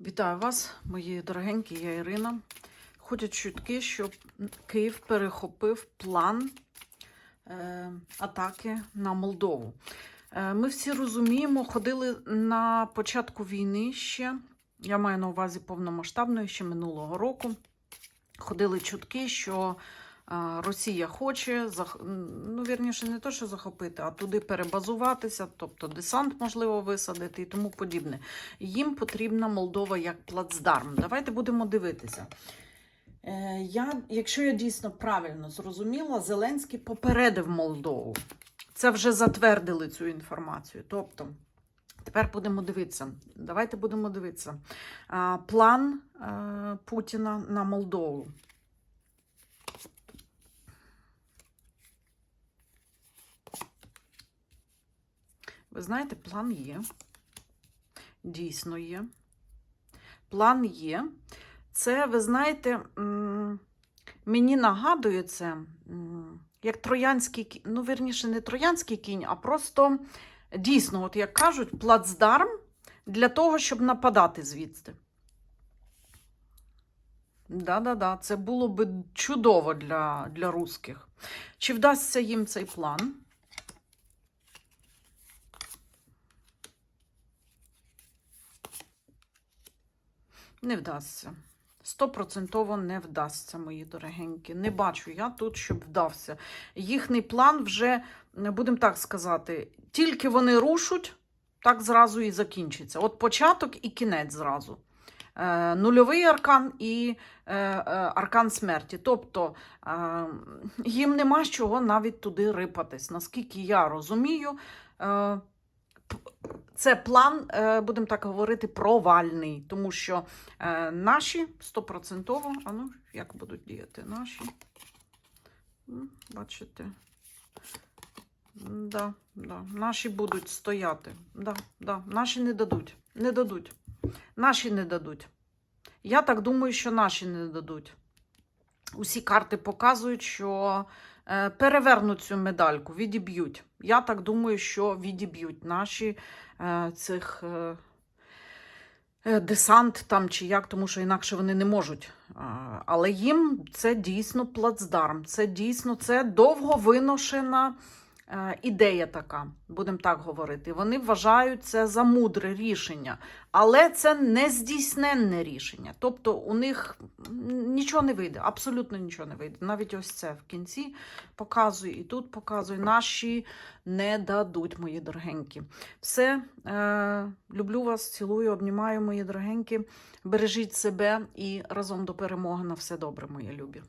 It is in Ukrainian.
Вітаю вас, мої дорогенькі, я Ірина. Ходять чутки, що Київ перехопив план е, атаки на Молдову. Е, ми всі розуміємо, ходили на початку війни ще, я маю на увазі повномасштабної ще минулого року. Ходили чутки, що Росія хоче, ну, вірніше, не то, що захопити, а туди перебазуватися, тобто десант можливо висадити і тому подібне. Їм потрібна Молдова як плацдарм. Давайте будемо дивитися. Е, Я, якщо я дійсно правильно зрозуміла, Зеленський попередив Молдову. Це вже затвердили цю інформацію. Тобто, тепер будемо дивитися. Давайте будемо дивитися. План е, Путіна на Молдову. Ви знаєте, план є. Дійсно є. План є. Це, ви знаєте, мені нагадує це, як троянський кінь, ну, вірніше, не троянський кінь, а просто дійсно, от як кажуть, плацдарм для того, щоб нападати звідти. Да-да-да, це було би чудово для, для русських. Чи вдасться їм цей план? Не вдасться. Стопроцентово не вдасться, мої дорогенькі. Не бачу я тут, щоб вдався. Їхній план вже, будемо так сказати, тільки вони рушать, так зразу і закінчиться. От початок і кінець зразу. Е, нульовий аркан і е, е, аркан смерті. Тобто е, їм нема з чого навіть туди рипатись. Наскільки я розумію, е, це план, е, будемо так говорити, провальний, тому що е, наші стопроцентово, а ну, як будуть діяти наші? Бачите? Да, да. Наші будуть стояти. Да, да. Наші не дадуть. Не дадуть. Наші не дадуть. Я так думаю, що наші не дадуть. Усі карти показують, що перевернуть цю медальку, відіб'ють. Я так думаю, що відіб'ють наші е, цих е, е, десант там чи як, тому що інакше вони не можуть. Але їм це дійсно плацдарм, це дійсно це довговиношена виношена е, ідея така, будемо так говорити. Вони вважають це за мудре рішення, але це не здійсненне рішення. Тобто у них нічого не вийде, абсолютно нічого не вийде. Навіть ось це в кінці показує і тут показує. Наші не дадуть, мої дорогенькі. Все, е, люблю вас, цілую, обнімаю, мої дорогенькі. Бережіть себе і разом до перемоги на все добре, мої любі.